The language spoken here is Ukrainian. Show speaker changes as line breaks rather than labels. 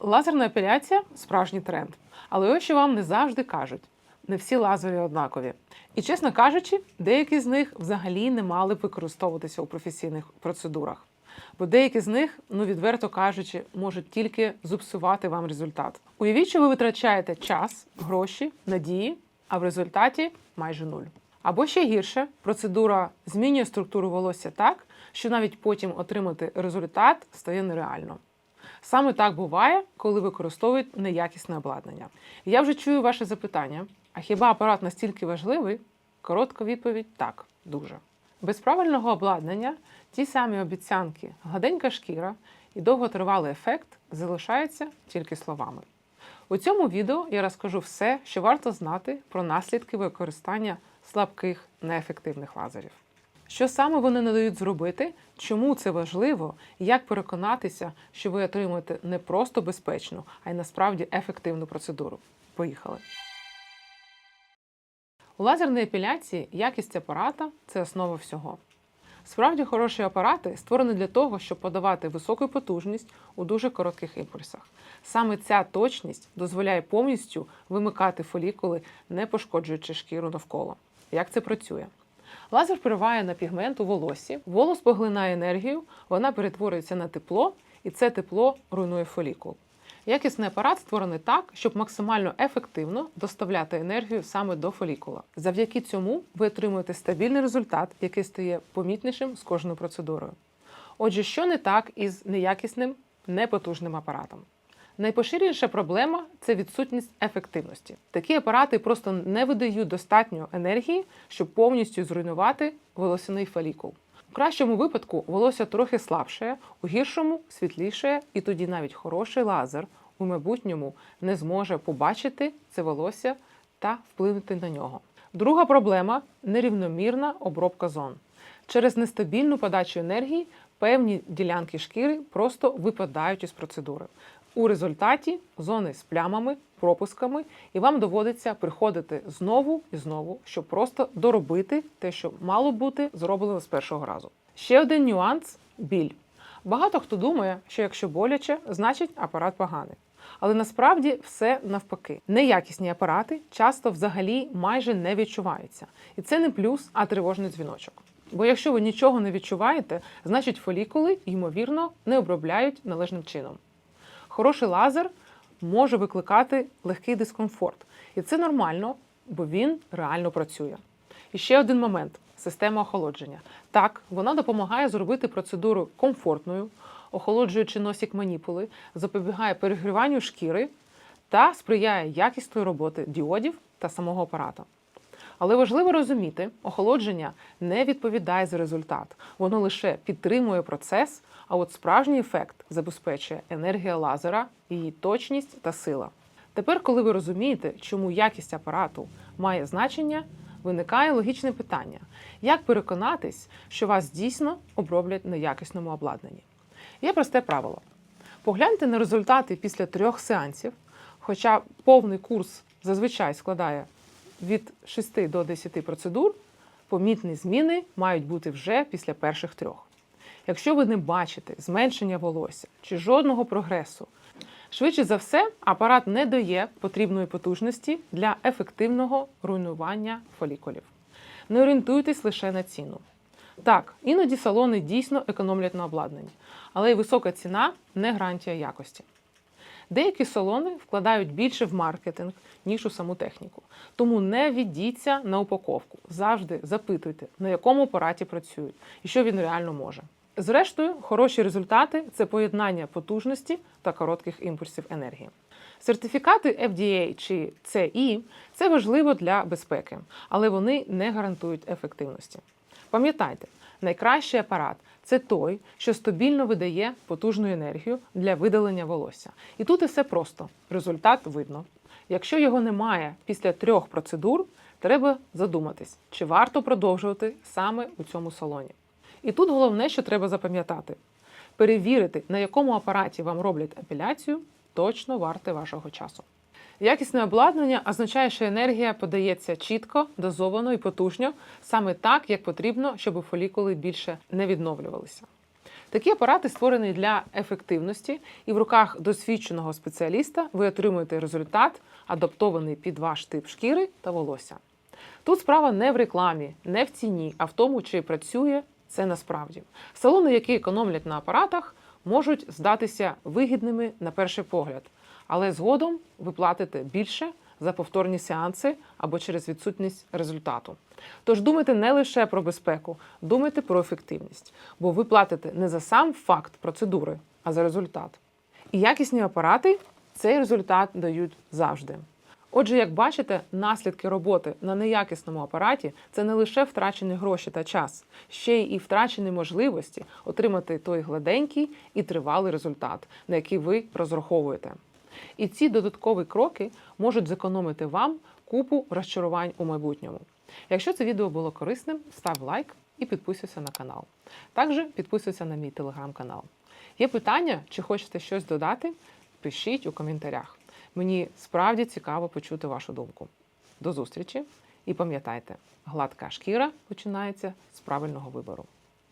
Лазерна епіляція справжній тренд. Але що вам не завжди кажуть: не всі лазери однакові. І чесно кажучи, деякі з них взагалі не мали б використовуватися у професійних процедурах. Бо деякі з них, ну відверто кажучи, можуть тільки зупсувати вам результат. Уявіть, що ви витрачаєте час, гроші, надії, а в результаті майже нуль. Або ще гірше, процедура змінює структуру волосся так, що навіть потім отримати результат стає нереально. Саме так буває, коли використовують неякісне обладнання. Я вже чую ваше запитання: а хіба апарат настільки важливий? Коротка відповідь так, дуже. Без правильного обладнання ті самі обіцянки, гладенька шкіра і довготривалий ефект залишаються тільки словами. У цьому відео я розкажу все, що варто знати про наслідки використання слабких неефективних лазерів. Що саме вони не дають зробити, чому це важливо, як переконатися, що ви отримуєте не просто безпечну, а й насправді ефективну процедуру. Поїхали! У лазерній епіляції якість апарата це основа всього. Справді хороші апарати створені для того, щоб подавати високу потужність у дуже коротких імпульсах. Саме ця точність дозволяє повністю вимикати фолікули, не пошкоджуючи шкіру навколо. Як це працює? Лазер впливає на пігмент у волосі, волос поглинає енергію, вона перетворюється на тепло, і це тепло руйнує фолікул. Якісний апарат створений так, щоб максимально ефективно доставляти енергію саме до фолікула. Завдяки цьому ви отримуєте стабільний результат, який стає помітнішим з кожною процедурою. Отже, що не так із неякісним, непотужним апаратом? Найпоширеніша проблема це відсутність ефективності. Такі апарати просто не видають достатньо енергії, щоб повністю зруйнувати волосяний фолікул. У кращому випадку волосся трохи слабше, у гіршому світліше, і тоді навіть хороший лазер у майбутньому не зможе побачити це волосся та вплинути на нього. Друга проблема нерівномірна обробка зон. Через нестабільну подачу енергії певні ділянки шкіри просто випадають із процедури. У результаті зони з плямами, пропусками, і вам доводиться приходити знову і знову, щоб просто доробити те, що мало бути зроблено з першого разу. Ще один нюанс біль. Багато хто думає, що якщо боляче, значить апарат поганий. Але насправді все навпаки. Неякісні апарати часто взагалі майже не відчуваються. І це не плюс, а тривожний дзвіночок. Бо якщо ви нічого не відчуваєте, значить фолікули, ймовірно, не обробляють належним чином. Хороший лазер може викликати легкий дискомфорт. І це нормально, бо він реально працює. І ще один момент система охолодження. Так, вона допомагає зробити процедуру комфортною, охолоджуючи носик маніпули, запобігає перегріванню шкіри та сприяє якісної роботи діодів та самого апарата. Але важливо розуміти, охолодження не відповідає за результат, воно лише підтримує процес, а от справжній ефект забезпечує енергія лазера, її точність та сила. Тепер, коли ви розумієте, чому якість апарату має значення, виникає логічне питання: як переконатись, що вас дійсно оброблять на якісному обладнанні? Є просте правило: погляньте на результати після трьох сеансів, хоча повний курс зазвичай складає від 6 до 10 процедур, помітні зміни мають бути вже після перших трьох. Якщо ви не бачите зменшення волосся чи жодного прогресу, швидше за все, апарат не дає потрібної потужності для ефективного руйнування фолікулів. Не орієнтуйтесь лише на ціну. Так, іноді салони дійсно економлять на обладнанні, але й висока ціна не гарантія якості. Деякі салони вкладають більше в маркетинг, ніж у саму техніку. Тому не віддіться на упаковку. Завжди запитуйте, на якому апараті працюють і що він реально може. Зрештою, хороші результати це поєднання потужності та коротких імпульсів енергії. Сертифікати FDA чи CE – це важливо для безпеки, але вони не гарантують ефективності. Пам'ятайте, найкращий апарат це той, що стабільно видає потужну енергію для видалення волосся. І тут все просто. Результат видно. Якщо його немає після трьох процедур, треба задуматись, чи варто продовжувати саме у цьому салоні. І тут головне, що треба запам'ятати: перевірити, на якому апараті вам роблять апеляцію, точно варте вашого часу. Якісне обладнання означає, що енергія подається чітко, дозовано і потужно, саме так, як потрібно, щоб фолікули більше не відновлювалися. Такі апарати створені для ефективності, і в руках досвідченого спеціаліста ви отримуєте результат, адаптований під ваш тип шкіри та волосся. Тут справа не в рекламі, не в ціні, а в тому, чи працює це насправді. Салони, які економлять на апаратах, можуть здатися вигідними на перший погляд, але згодом ви платите більше за повторні сеанси або через відсутність результату. Тож думайте не лише про безпеку, думайте про ефективність, бо ви платите не за сам факт процедури, а за результат. І якісні апарати цей результат дають завжди. Отже, як бачите, наслідки роботи на неякісному апараті це не лише втрачені гроші та час, ще й і втрачені можливості отримати той гладенький і тривалий результат, на який ви розраховуєте. І ці додаткові кроки можуть зекономити вам купу розчарувань у майбутньому. Якщо це відео було корисним, став лайк і підписуйся на канал. Також підписуйся на мій телеграм-канал. Є питання, чи хочете щось додати? Пишіть у коментарях. Мені справді цікаво почути вашу думку. До зустрічі і пам'ятайте, гладка шкіра починається з правильного вибору.